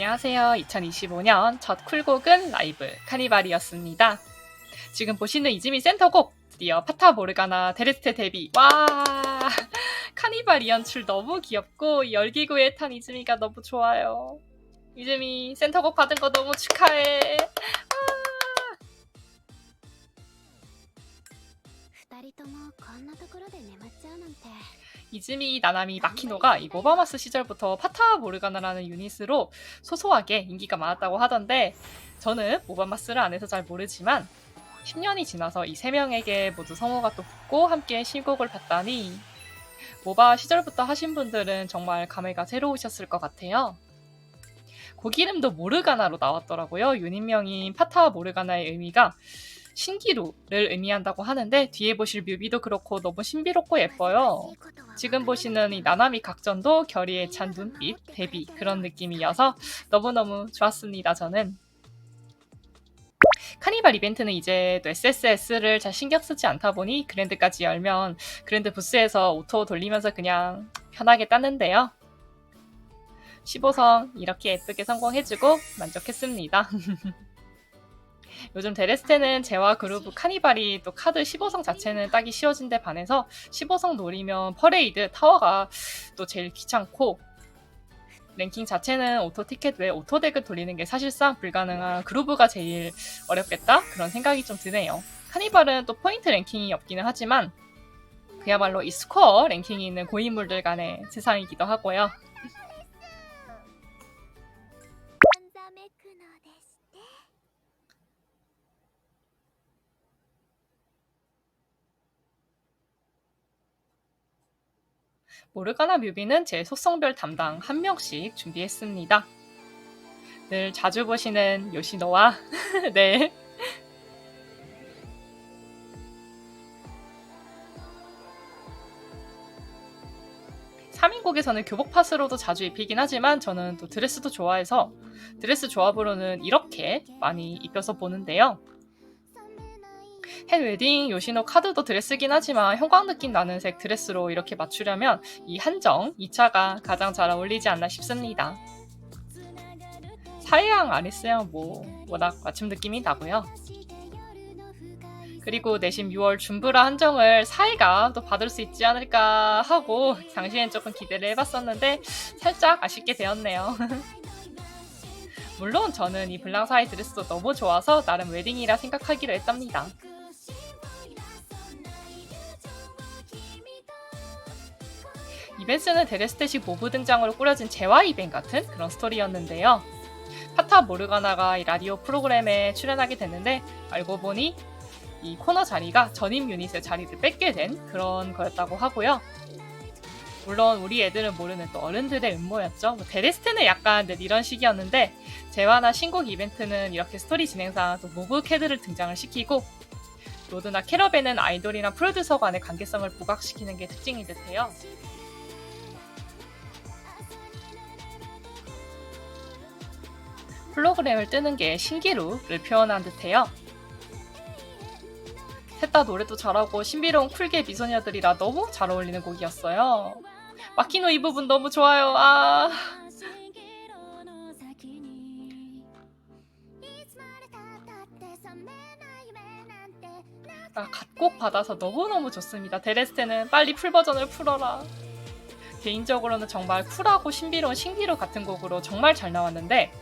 안녕하세요. 2025년 첫 쿨곡은 라이브 카니발이었습니다. 지금 보시는 이즈미 센터곡 드디어 파타 모르가나 데레스테 데뷔. 와 카니발 이 연출 너무 귀엽고 열기구에 탄 이즈미가 너무 좋아요. 이즈미 센터곡 받은 거 너무 축하해. 이즈미 나나미 마키노가 이 모바마스 시절부터 파타 모르가나라는 유닛으로 소소하게 인기가 많았다고 하던데 저는 모바마스를 안 해서 잘 모르지만 10년이 지나서 이 세 명에게 모두 성우가 또 붙고 함께 신곡을 봤다니 모바 시절부터 하신 분들은 정말 감회가 새로우셨을 것 같아요. 곡 이름도 모르가나로 나왔더라고요. 유닛명인 파타 모르가나의 의미가 신기루를 의미한다고 하는데 뒤에 보실 뮤비도 그렇고 너무 신비롭고 예뻐요. 지금 보시는 이 나나미 각전도 결의에 찬 눈빛, 데뷔 그런 느낌이어서 너무너무 좋았습니다. 저는 카니발 이벤트는 이제 또 SSS를 잘 신경 쓰지 않다 보니 그랜드까지 열면 그랜드 부스에서 오토 돌리면서 그냥 편하게 땄는데요. 15성 이렇게 예쁘게 성공해주고 만족했습니다. 요즘 데레스테는 제와 그루브 카니발이 또 카드 15성 자체는 따기 쉬워진 데 반해서 15성 노리면 퍼레이드 타워가 또 제일 귀찮고 랭킹 자체는 오토 티켓 외에 오토 덱을 돌리는 게 사실상 불가능한 그루브가 제일 어렵겠다 그런 생각이 좀 드네요. 카니발은 또 포인트 랭킹이 없기는 하지만 그야말로 이 스코어 랭킹이 있는 고인물들 간의 세상이기도 하고요. 모르가나 뮤비는 제 속성별 담당 한 명씩 준비했습니다. 늘 자주 보시는 요시노와 네. 삼인곡에서는 교복 팟으로도 자주 입히긴 하지만 저는 또 드레스도 좋아해서 드레스 조합으로는 이렇게 많이 입혀서 보는데요. 햇 웨딩 요시노 카드도 드레스긴 하지만 형광 느낌 나는 색 드레스로 이렇게 맞추려면 이 한정 2차가 가장 잘 어울리지 않나 싶습니다. 사이양 아리스양 뭐 워낙 맞춤 느낌이 나고요. 그리고 내심 6월 준브라 한정을 사이가 또 받을 수 있지 않을까 하고 당시엔 조금 기대를 해봤었는데 살짝 아쉽게 되었네요. 물론 저는 이 블랑 사이 드레스도 너무 좋아서 나름 웨딩이라 생각하기로 했답니다. 이벤트는 데레스테식 모브 등장으로 꾸려진 재화 이벤트 같은 그런 스토리였는데요. 파타 모르가나가 이 라디오 프로그램에 출연하게 됐는데 알고 보니 이 코너 자리가 전임 유닛의 자리를 뺏게 된 그런 거였다고 하고요. 물론 우리 애들은 모르는 또 어른들의 음모였죠. 뭐 데레스테는 약간 네, 이런 식이었는데 재화나 신곡 이벤트는 이렇게 스토리 진행상 또 모브 캐드를 등장을 시키고 로드나 캐러밴은 아이돌이나 프로듀서 간의 관계성을 부각시키는 게 특징이 듯해요. 홀로그램을 뜨는 게 신기루를 표현한 듯해요. 셋다 노래도 잘하고 신비로운 쿨계 미소녀들이라 너무 잘 어울리는 곡이었어요. 마키노 이 부분 너무 좋아요. 아. 아, 갓곡 받아서 너무너무 좋습니다. 데레스테는 빨리 풀 버전을 풀어라. 개인적으로는 정말 쿨하고 신비로운 신기루 같은 곡으로 정말 잘 나왔는데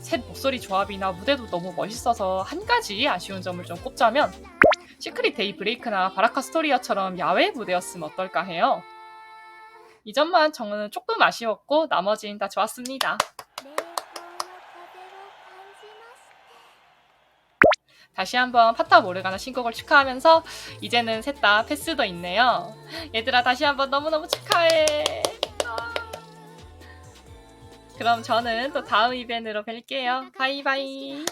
셋 목소리 조합이나 무대도 너무 멋있어서 한 가지 아쉬운 점을 좀 꼽자면 시크릿 데이 브레이크나 바라카 스토리아처럼 야외 무대였으면 어떨까 해요. 이 점만 정은 조금 아쉬웠고 나머지는 다 좋았습니다. 다시 한번 파타 모르가나 신곡을 축하하면서 이제는 셋 다 패스도 있네요. 얘들아 다시 한번 너무너무 축하해. 아. 그럼 저는 또 다음 이벤트로 뵐게요. 바이바이.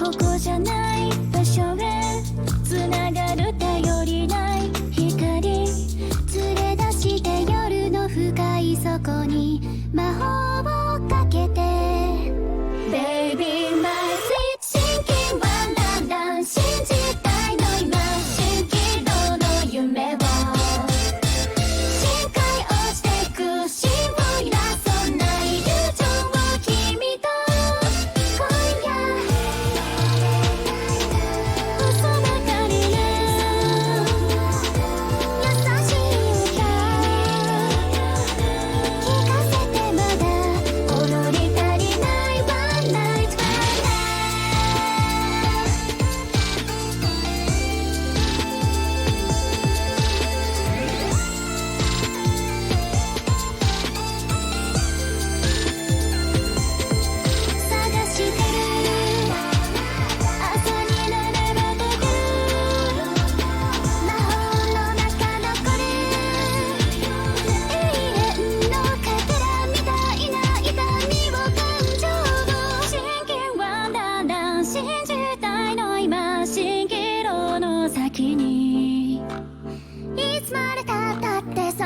ここじゃない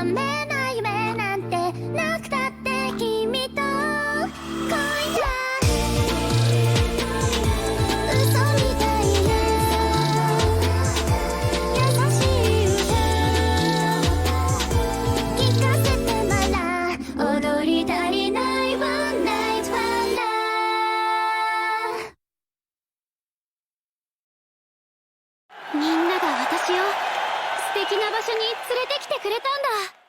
夢なんてなくたって君と嘘みたいな優しい歌かせてまだ踊り足りないみんなが私を敵な場所に連れてきてくれたんだ。